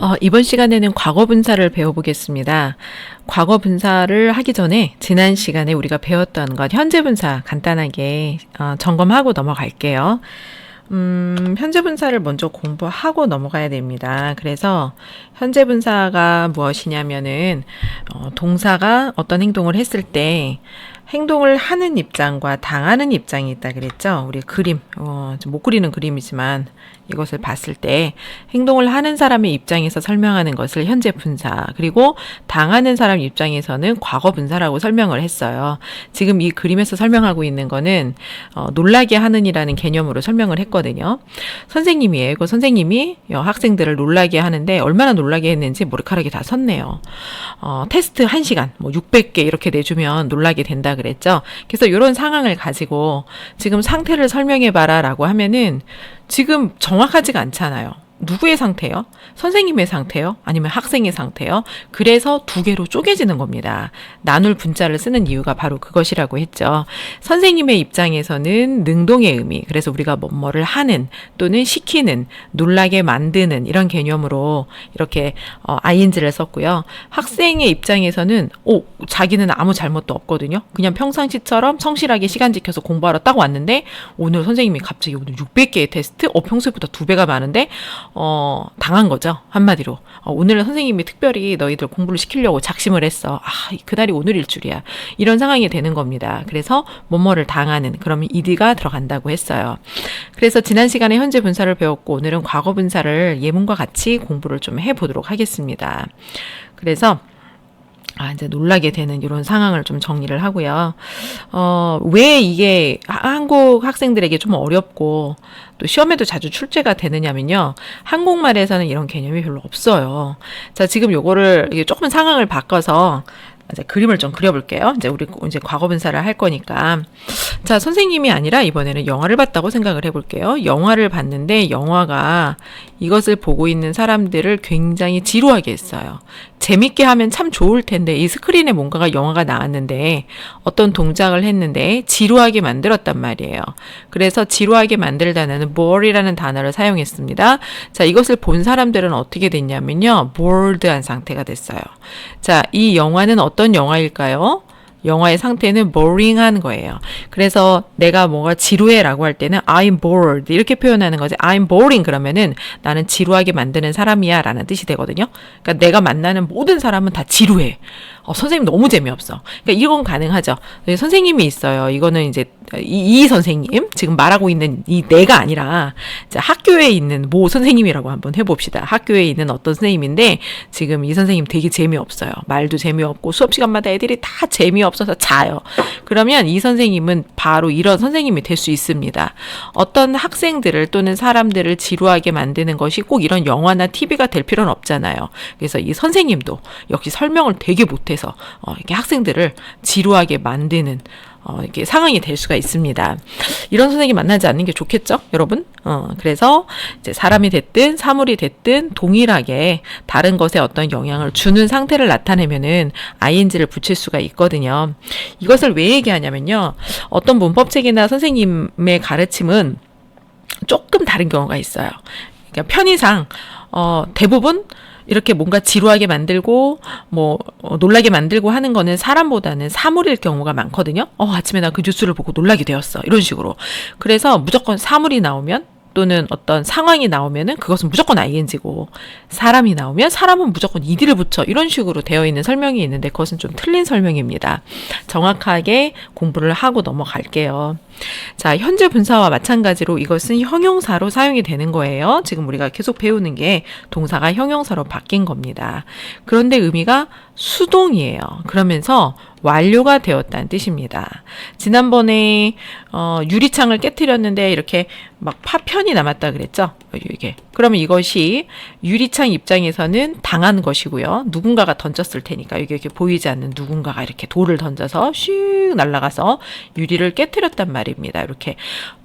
어, 이번 시간에는 과거 분사를 배워보겠습니다. 과거 분사를 하기 전에 지난 시간에 우리가 배웠던 것 현재 분사 간단하게 어, 점검하고 넘어갈게요. 음, 현재 분사를 먼저 공부하고 넘어가야 됩니다. 그래서 현재 분사가 무엇이냐면은 어, 동사가 어떤 행동을 했을 때 행동을 하는 입장과 당하는 입장이 있다 그랬죠. 우리 그림, 어, 못 그리는 그림이지만 이것을 봤을 때 행동을 하는 사람의 입장에서 설명하는 것을 현재 분사, 그리고 당하는 사람 입장에서는 과거 분사라고 설명을 했어요. 지금 이 그림에서 설명하고 있는 거는 어, 놀라게 하는이라는 개념으로 설명을 했거든요. 선생님이에요. 그 선생님이 학생들을 놀라게 하는데 얼마나 놀라게 했는지 머리카락이 다 섰네요. 어, 테스트 1시간, 뭐 600개 이렇게 내주면 놀라게 된다 그랬죠. 그래서 이런 상황을 가지고 지금 상태를 설명해 봐라라고 하면은 지금 정확하지가 않잖아요. 누구의 상태요? 선생님의 상태요? 아니면 학생의 상태요? 그래서 두 개로 쪼개지는 겁니다. 나눌 분자를 쓰는 이유가 바로 그것이라고 했죠. 선생님의 입장에서는 능동의 의미, 그래서 우리가 뭐뭐를 하는 또는 시키는, 놀라게 만드는 이런 개념으로 이렇게 어, ing를 썼고요. 학생의 입장에서는 오, 자기는 아무 잘못도 없거든요. 그냥 평상시처럼 성실하게 시간 지켜서 공부하러 딱 왔는데 오늘 선생님이 갑자기 오늘 600개의 테스트, 어 평소보다 두 배가 많은데 어, 당한 거죠. 한마디로. 어, 오늘은 선생님이 특별히 너희들 공부를 시키려고 작심을 했어. 아, 그날이 오늘일 줄이야. 이런 상황이 되는 겁니다. 그래서 뭐뭐를 당하는, 그러면 이디가 들어간다고 했어요. 그래서 지난 시간에 현재 분사를 배웠고, 오늘은 과거 분사를 예문과 같이 공부를 좀 해보도록 하겠습니다. 그래서, 아, 이제 놀라게 되는 이런 상황을 좀 정리를 하고요. 어, 왜 이게 한국 학생들에게 좀 어렵고 또 시험에도 자주 출제가 되느냐면요. 한국말에서는 이런 개념이 별로 없어요. 자, 지금 요거를 조금 상황을 바꿔서 이제 그림을 좀 그려볼게요. 이제 우리 이제 과거 분사를 할 거니까. 자, 선생님이 아니라 이번에는 영화를 봤다고 생각을 해볼게요. 영화를 봤는데 영화가 이것을 보고 있는 사람들을 굉장히 지루하게 했어요. 재밌게 하면 참 좋을 텐데 이 스크린에 뭔가가 영화가 나왔는데 어떤 동작을 했는데 지루하게 만들었단 말이에요. 그래서 지루하게 만들다는 bore이라는 단어를 사용했습니다. 자, 이것을 본 사람들은 어떻게 됐냐면요. bored한 상태가 됐어요. 자, 이 영화는 어떤 영화일까요? 영화의 상태는 boring한 거예요. 그래서 내가 뭔가 지루해라고 할 때는 I'm bored 이렇게 표현하는 거지. I'm boring 그러면은 나는 지루하게 만드는 사람이야라는 뜻이 되거든요. 그러니까 내가 만나는 모든 사람은 다 지루해. 어, 선생님 너무 재미없어. 그러니까 이건 가능하죠. 선생님이 있어요. 이거는 이제 이, 이 선생님 지금 말하고 있는 이 내가 아니라 학교에 있는 모 선생님이라고 한번 해봅시다. 학교에 있는 어떤 선생님인데 지금 이 선생님 되게 재미없어요. 말도 재미없고 수업 시간마다 애들이 다 재미없어서 자요. 그러면 이 선생님은 바로 이런 선생님이 될 수 있습니다. 어떤 학생들을 또는 사람들을 지루하게 만드는 것이 꼭 이런 영화나 TV가 될 필요는 없잖아요. 그래서 이 선생님도 역시 설명을 되게 못해서 어, 이렇게 학생들을 지루하게 만드는 어, 이게 상황이 될 수가 있습니다. 이런 선생님 만나지 않는 게 좋겠죠, 여러분? 어, 그래서 이제 사람이 됐든 사물이 됐든 동일하게 다른 것에 어떤 영향을 주는 상태를 나타내면은 ing를 붙일 수가 있거든요. 이것을 왜 얘기하냐면요. 어떤 문법책이나 선생님의 가르침은 조금 다른 경우가 있어요. 그러니까 편의상 어, 대부분 이렇게 뭔가 지루하게 만들고 뭐 어, 놀라게 만들고 하는 거는 사람보다는 사물일 경우가 많거든요. 어, 아침에 나 그 뉴스를 보고 놀라게 되었어. 이런 식으로. 그래서 무조건 사물이 나오면 또는 어떤 상황이 나오면은 그것은 무조건 ing고 사람이 나오면 사람은 무조건 ed를 붙여 이런 식으로 되어 있는 설명이 있는데 그것은 좀 틀린 설명입니다. 정확하게 공부를 하고 넘어갈게요. 자, 현재 분사와 마찬가지로 이것은 형용사로 사용이 되는 거예요. 지금 우리가 계속 배우는 게 동사가 형용사로 바뀐 겁니다. 그런데 의미가 수동이에요. 그러면서 완료가 되었다는 뜻입니다. 지난번에 어, 유리창을 깨뜨렸는데 이렇게 막 파편이 남았다 그랬죠? 이게 그러면 이것이 유리창 입장에서는 당한 것이고요. 누군가가 던졌을 테니까 이게 이렇게 보이지 않는 누군가가 이렇게 돌을 던져서 슉 날아가서 유리를 깨뜨렸단 말입니다. 이렇게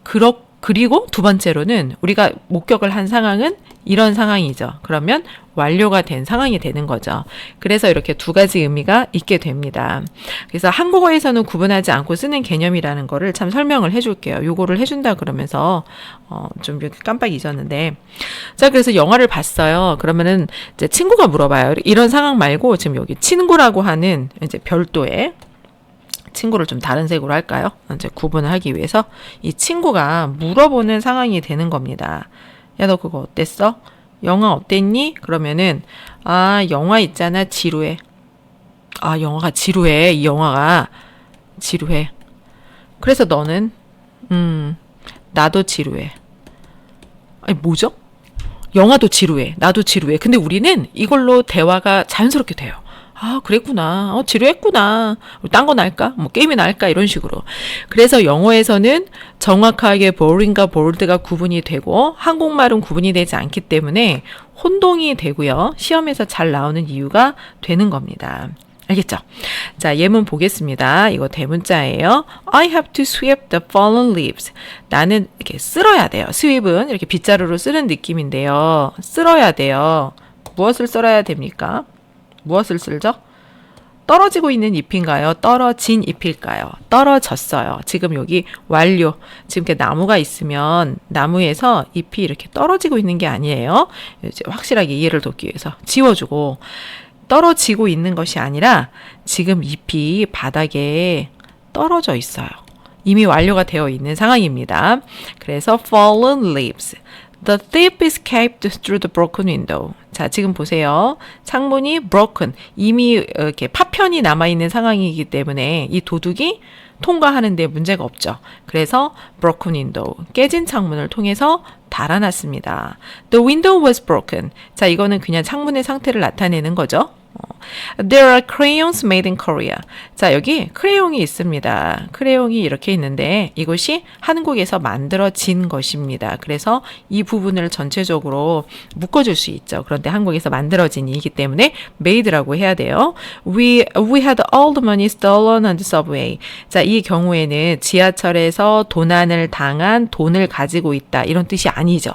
그렇 그리고 두 번째로는 우리가 목격을 한 상황은 이런 상황이죠. 그러면 완료가 된 상황이 되는 거죠. 그래서 이렇게 두 가지 의미가 있게 됩니다. 그래서 한국어에서는 구분하지 않고 쓰는 개념이라는 거를 참 설명을 해줄게요. 요거를 해준다 그러면서 어, 좀 깜빡 잊었는데 자 그래서 영화를 봤어요. 그러면은 이제 친구가 물어봐요. 이런 상황 말고 지금 여기 친구라고 하는 이제 별도의 친구를 좀 다른 색으로 할까요? 이제 구분을 하기 위해서 이 친구가 물어보는 상황이 되는 겁니다. 야, 너 그거 어땠어? 영화 어땠니? 그러면은, 아, 영화 있잖아, 지루해. 아, 영화가 지루해. 이 영화가 지루해. 그래서 너는, 음, 나도 지루해. 아니, 뭐죠? 영화도 지루해. 나도 지루해. 근데 우리는 이걸로 대화가 자연스럽게 돼요. 아, 그랬구나. 어, 지루했구나. 딴거 나을까? 뭐, 게임이 나을까? 이런 식으로. 그래서 영어에서는 정확하게 boring과 bored가 구분이 되고, 한국말은 구분이 되지 않기 때문에 혼동이 되고요. 시험에서 잘 나오는 이유가 되는 겁니다. 알겠죠? 자, 예문 보겠습니다. 이거 대문자예요. I have to sweep the fallen leaves. 나는 이렇게 쓸어야 돼요. sweep은 이렇게 빗자루로 쓰는 느낌인데요. 쓸어야 돼요. 무엇을 쓸어야 됩니까? 무엇을 쓸죠? 떨어지고 있는 잎인가요? 떨어진 잎일까요? 떨어졌어요. 지금 여기 완료. 지금 이렇게 나무가 있으면 나무에서 잎이 이렇게 떨어지고 있는 게 아니에요. 이제 확실하게 이해를 돕기 위해서 지워주고 떨어지고 있는 것이 아니라 지금 잎이 바닥에 떨어져 있어요. 이미 완료가 되어 있는 상황입니다. 그래서 fallen leaves. The thief escaped through the broken window. 자, 지금 보세요. 창문이 broken. 이미 이렇게 파편이 남아있는 상황이기 때문에 이 도둑이 통과하는데 문제가 없죠. 그래서 broken window. 깨진 창문을 통해서 달아났습니다. The window was broken. 자, 이거는 그냥 창문의 상태를 나타내는 거죠. There are crayons made in Korea. 자, 여기 크레용이 있습니다. 크레용이 이렇게 있는데 이것이 한국에서 만들어진 것입니다. 그래서 이 부분을 전체적으로 묶어줄 수 있죠. 그런데 한국에서 만들어진 이기 때문에 made라고 해야 돼요. We, we had all the money stolen on the subway. 자, 이 경우에는 지하철에서 도난을 당한 돈을 가지고 있다. 이런 뜻이 아니죠.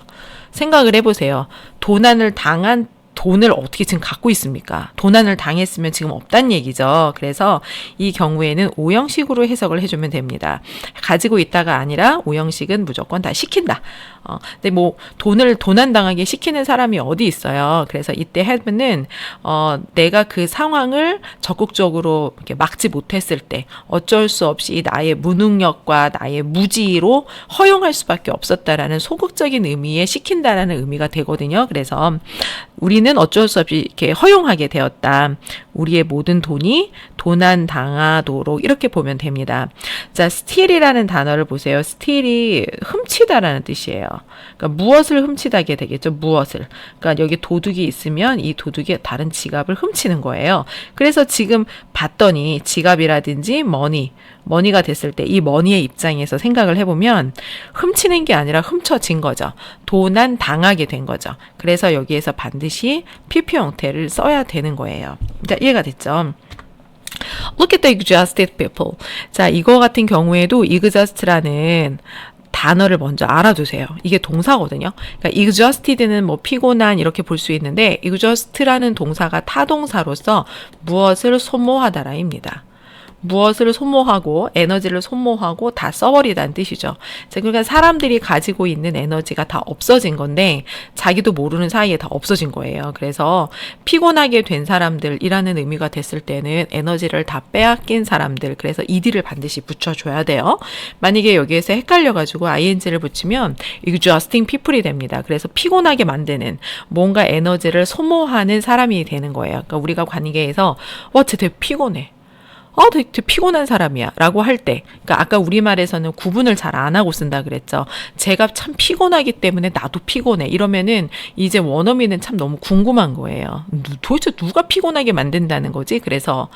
생각을 해보세요. 도난을 당한 돈을 어떻게 지금 갖고 있습니까? 도난을 당했으면 지금 없단 얘기죠. 그래서 이 경우에는 오형식으로 해석을 해주면 됩니다. 가지고 있다가 아니라 오형식은 무조건 다 시킨다. 어, 근데 뭐 돈을 도난 당하게 시키는 사람이 어디 있어요. 그래서 이때 하면은 어, 내가 그 상황을 적극적으로 이렇게 막지 못했을 때 어쩔 수 없이 나의 무능력과 나의 무지로 허용할 수밖에 없었다라는 소극적인 의미에 시킨다라는 의미가 되거든요. 그래서 우리는 어쩔 수 없이 이렇게 허용하게 되었다. 우리의 모든 돈이 도난 당하도록 이렇게 보면 됩니다. 자, steal이라는 단어를 보세요. steal이 훔치다라는 뜻이에요. 그러니까 무엇을 훔치다게 되겠죠. 무엇을. 그러니까 여기 도둑이 있으면 이 도둑이 다른 지갑을 훔치는 거예요. 그래서 지금 봤더니 지갑이라든지 머니, 머니가 됐을 때 이 머니의 입장에서 생각을 해보면 훔치는 게 아니라 훔쳐진 거죠. 도난 당하게 된 거죠. 그래서 여기에서 반드시 PP 형태를 써야 되는 거예요. 자, 이해가 됐죠? Look at the exhausted people. 자, 이거 같은 경우에도 exhaust라는 단어를 먼저 알아두세요. 이게 동사거든요. 그러니까 exhausted는 뭐 피곤한 이렇게 볼 수 있는데 exhaust라는 동사가 타동사로서 무엇을 소모하다라입니다. 무엇을 소모하고 에너지를 소모하고 다 써버리다는 뜻이죠. 그러니까 사람들이 가지고 있는 에너지가 다 없어진 건데 자기도 모르는 사이에 다 없어진 거예요. 그래서 피곤하게 된 사람들이라는 의미가 됐을 때는 에너지를 다 빼앗긴 사람들 그래서 ed를 반드시 붙여줘야 돼요. 만약에 여기에서 헷갈려가지고 ing를 붙이면 exhausting people이 됩니다. 그래서 피곤하게 만드는 뭔가 에너지를 소모하는 사람이 되는 거예요. 그러니까 우리가 관계에서 와 쟤 되게 피곤해. 어, 되게, 피곤한 사람이야. 라고 할 때. 그러니까 아까 우리말에서는 구분을 잘 안 하고 쓴다 그랬죠. 제가 참 피곤하기 때문에 나도 피곤해. 이러면은 이제 원어민은 참 너무 궁금한 거예요. 도대체 누가 피곤하게 만든다는 거지? 그래서,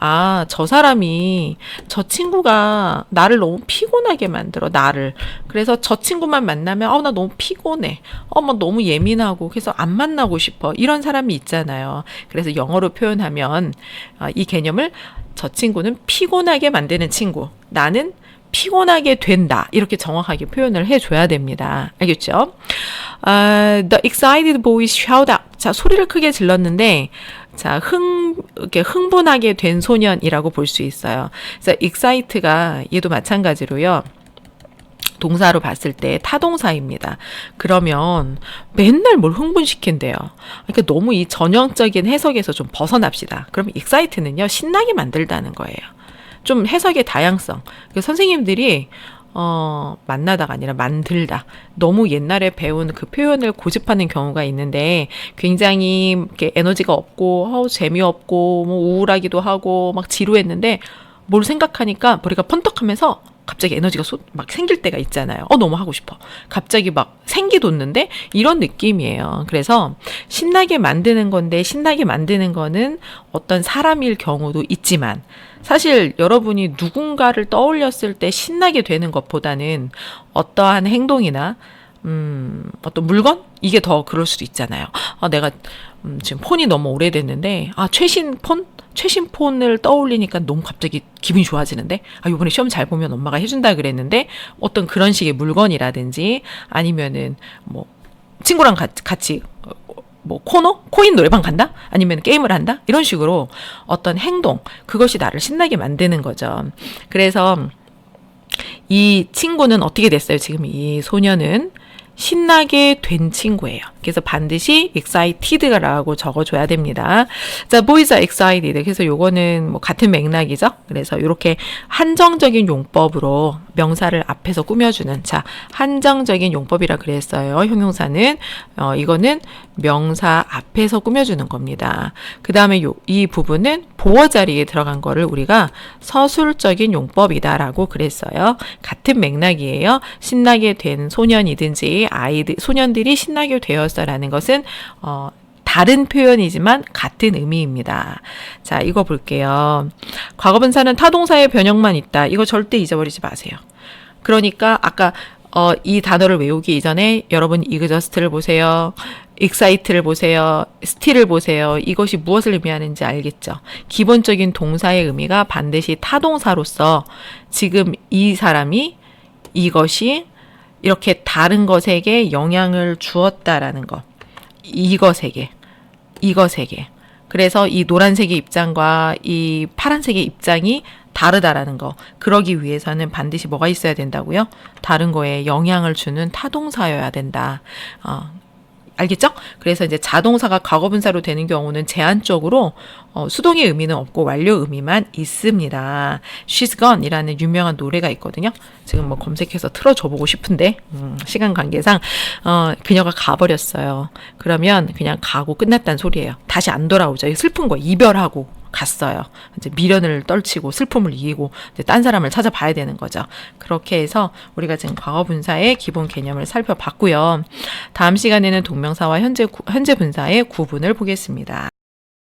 아, 저 사람이, 저 친구가 나를 너무 피곤하게 만들어. 나를. 그래서 저 친구만 만나면, 어, 나 너무 피곤해. 어, 막 너무 예민하고. 그래서 안 만나고 싶어. 이런 사람이 있잖아요. 그래서 영어로 표현하면, 아, 이 개념을 저 친구는 피곤하게 만드는 친구. 나는 피곤하게 된다. 이렇게 정확하게 표현을 해줘야 됩니다. 알겠죠? 아, the excited boys shout out. 자, 소리를 크게 질렀는데, 자, 흥, 이렇게 흥분하게 된 소년이라고 볼 수 있어요. 그래서 excite가 얘도 마찬가지로요. 동사로 봤을 때 타동사입니다. 그러면 맨날 뭘 흥분시킨대요. 그러니까 너무 이 전형적인 해석에서 좀 벗어납시다. 그럼 excite는요, 신나게 만들다는 거예요. 좀 해석의 다양성. 그 선생님들이 어, 만나다가 아니라 만들다. 너무 옛날에 배운 그 표현을 고집하는 경우가 있는데 굉장히 이렇게 에너지가 없고 어, 재미없고 뭐 우울하기도 하고 막 지루했는데 뭘 생각하니까 머리가 번떡하면서 갑자기 에너지가 쏟, 막 생길 때가 있잖아요. 어, 너무 하고 싶어. 갑자기 막 생기 돋는데 이런 느낌이에요. 그래서 신나게 만드는 건데 신나게 만드는 거는 어떤 사람일 경우도 있지만 사실 여러분이 누군가를 떠올렸을 때 신나게 되는 것보다는 어떠한 행동이나 음, 어떤 물건? 이게 더 그럴 수도 있잖아요. 아, 내가 음, 지금 폰이 너무 오래됐는데, 아, 최신 폰? 최신 폰을 떠올리니까 너무 갑자기 기분이 좋아지는데, 아, 요번에 시험 잘 보면 엄마가 해준다 그랬는데, 어떤 그런 식의 물건이라든지, 아니면은, 뭐, 친구랑 가- 같이, 어, 뭐, 코너? 코인 노래방 간다? 아니면 게임을 한다? 이런 식으로 어떤 행동, 그것이 나를 신나게 만드는 거죠. 그래서, 이 친구는 어떻게 됐어요? 지금 이 소녀는 신나게 된 친구예요. 그래서 반드시 excited라고 적어줘야 됩니다. 자, boys are excited. 그래서 요거는 뭐 같은 맥락이죠. 그래서 이렇게 한정적인 용법으로 명사를 앞에서 꾸며주는 자 한정적인 용법이라 그랬어요. 형용사는 어, 이거는 명사 앞에서 꾸며주는 겁니다. 그 다음에 이 부분은 보어 자리에 들어간 거를 우리가 서술적인 용법이다라고 그랬어요. 같은 맥락이에요. 신나게 된 소년이든지 아이들 소년들이 신나게 되었어라는 것은 어, 다른 표현이지만 같은 의미입니다. 자, 이거 볼게요. 과거분사는 타동사의 변형만 있다. 이거 절대 잊어버리지 마세요. 그러니까 아까 어, 이 단어를 외우기 이전에 여러분 exhaust를 보세요. excite를 보세요. still을 보세요. 이것이 무엇을 의미하는지 알겠죠? 기본적인 동사의 의미가 반드시 타동사로서 지금 이 사람이 이것이 이렇게 다른 것에게 영향을 주었다라는 것. 이것에게. 이것에게. 그래서 이 노란색의 입장과 이 파란색의 입장이 다르다라는 거. 그러기 위해서는 반드시 뭐가 있어야 된다고요? 다른 거에 영향을 주는 타동사여야 된다. 어, 알겠죠? 그래서 이제 자동사가 과거분사로 되는 경우는 제한적으로 어, 수동의 의미는 없고 완료 의미만 있습니다. She's gone 이라는 유명한 노래가 있거든요. 지금 뭐 검색해서 틀어줘 보고 싶은데 음, 시간 관계상 어, 그녀가 가버렸어요. 그러면 그냥 가고 끝났단 소리예요. 다시 안 돌아오죠. 슬픈 거 이별하고 갔어요. 이제 미련을 떨치고 슬픔을 이기고 이제 딴 사람을 찾아봐야 되는 거죠. 그렇게 해서 우리가 지금 과거 분사의 기본 개념을 살펴봤고요. 다음 시간에는 동명사와 현재 구- 현재 분사의 구분을 보겠습니다.